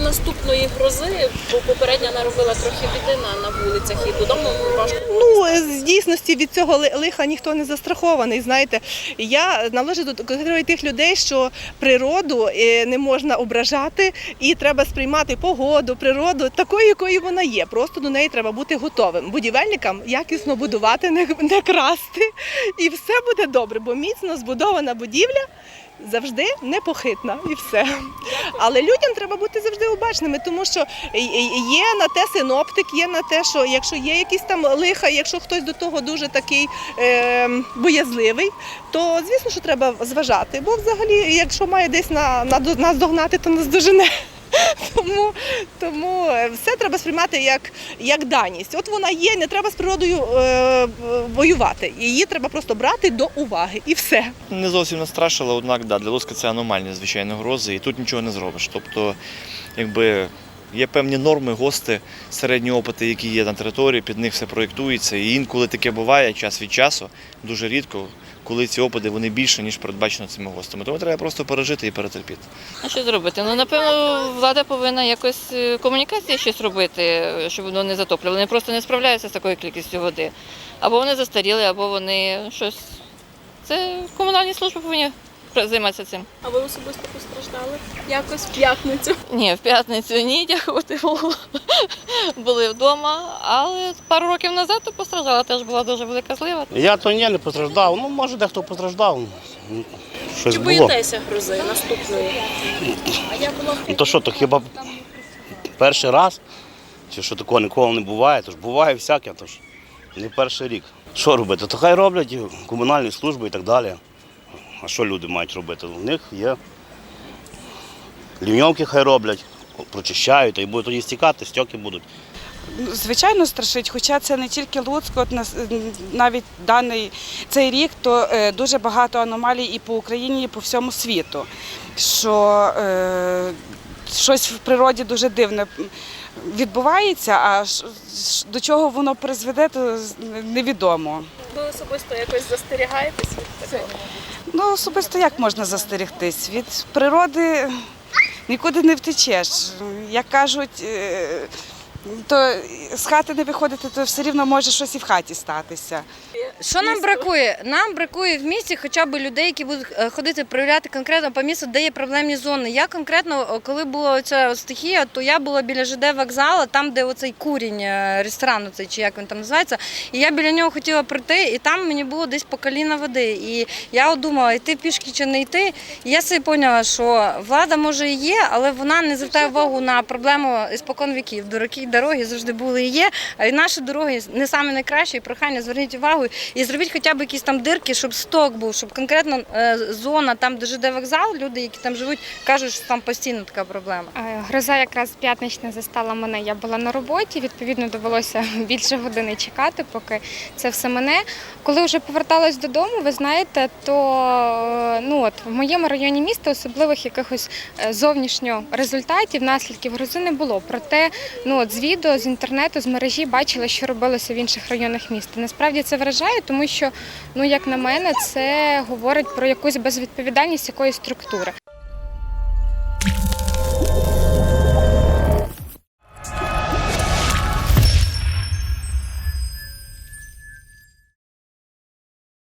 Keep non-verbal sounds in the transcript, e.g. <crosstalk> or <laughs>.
наступної грози, бо попередня наробила трохи біди на, на вулицях і додому важко. Ну, з дійсності від цього лиха ніхто не застрахований. Знаєте, я належу до категорії тих людей, що природу е, не можна ображати, і треба сприймати погоду, природу такою, якою вона є. Просто до неї треба бути готовим. Будівельникам якісно будувати, не красти, і все буде добре, бо міцно збудована будівля. Завжди непохитна і все. Але людям треба бути завжди обачними, тому що є на те синоптик, є на те, що якщо є якісь там лиха, якщо хтось до того дуже такий е, боязливий, то звісно, що треба зважати. Бо взагалі, якщо має десь на, на, нас догнати, то нас дожене. <laughs> Тому, тому е, все треба сприймати як, як даність. От вона є, не треба з природою е, воювати. Її треба просто брати до уваги і все. Не зовсім настрашило, однак да, для Луцька це аномальні, звичайно, грози, і тут нічого не зробиш. Тобто, якби є певні норми, гости, середні опити, які є на території, під них все проєктується. І інколи таке буває час від часу, дуже рідко, коли ці опади вони більше, ніж передбачено цими гостами. Тому треба просто пережити і перетерпіти. А що зробити? Ну, напевно, влада повинна якось е, комунікації щось робити, щоб воно не затоплювало. Вони просто не справляються з такою кількістю води. Або вони застаріли, або вони щось. Це комунальні служби повинні займатися цим. А ви особисто постраждали? Якось в п'ятницю. Ні, в п'ятницю ні, дякувати Богу. Були вдома, але пару років назад то постраждала, теж була дуже велика злива. Я то ні, не постраждав. Ну, може, дехто постраждав. Щось Чи було. боїтеся грози наступної? Ну то що, то хіба перший раз? Чи що такого ніколи не буває? Тож буває всяке, тож не перший рік. Що робити? То хай роблять і комунальні служби і так далі. А що люди мають робити? У них є лівньовки хай роблять, прочищають, і буде тоді стікати, стьоки будуть. Звичайно, страшить, хоча це не тільки Луцьк, от нас навіть даний цей рік, то е, дуже багато аномалій і по Україні, і по всьому світу. Що е, щось в природі дуже дивне відбувається, а до чого воно призведе, то невідомо. Ви особисто якось застерігаєтесь від такого? Ну, особисто як можна застерегтись? Від природи нікуди не втечеш. Як кажуть, е, то з хати не виходити, то все рівно може щось і в хаті статися. Що нам бракує? Нам бракує в місті хоча б людей, які будуть е, ходити перевіряти конкретно по місту, де є проблемні зони. Я конкретно, коли була ця стихія, то я була біля ЖД вокзалу, там, де оцей курінь, е, ресторан, оцей, чи як він там називається. І я біля нього хотіла пройти, і там мені було десь по коліна води. І я думала, йти пішки чи не йти. І я собі поняла, що влада може і є, але вона не звертає увагу на проблему спокон віків. Дорогі дороги завжди були і є. А і наші дороги не саме найкращі. І прохання зверніть увагу і зробіть хоча б якісь там дирки, щоб сток був, щоб конкретно е, зона там, де ЖД вокзал, люди, які там живуть, кажуть, що там постійно така проблема. Е, Гроза якраз п'ятнична застала мене. Я була на роботі. Відповідно, довелося <laughs> більше години чекати, поки це все мене. Коли вже поверталась додому, ви знаєте, то е, ну от в моєму районі міста особливих якихось зовнішньо результатів, наслідків грози не було. Проте, ну от з відео, з інтернету, з мережі бачила, що робилося в інших районах міста. Насправді це вражає, тому що, ну як на мене, це говорить про якусь безвідповідальність якоїсь структури.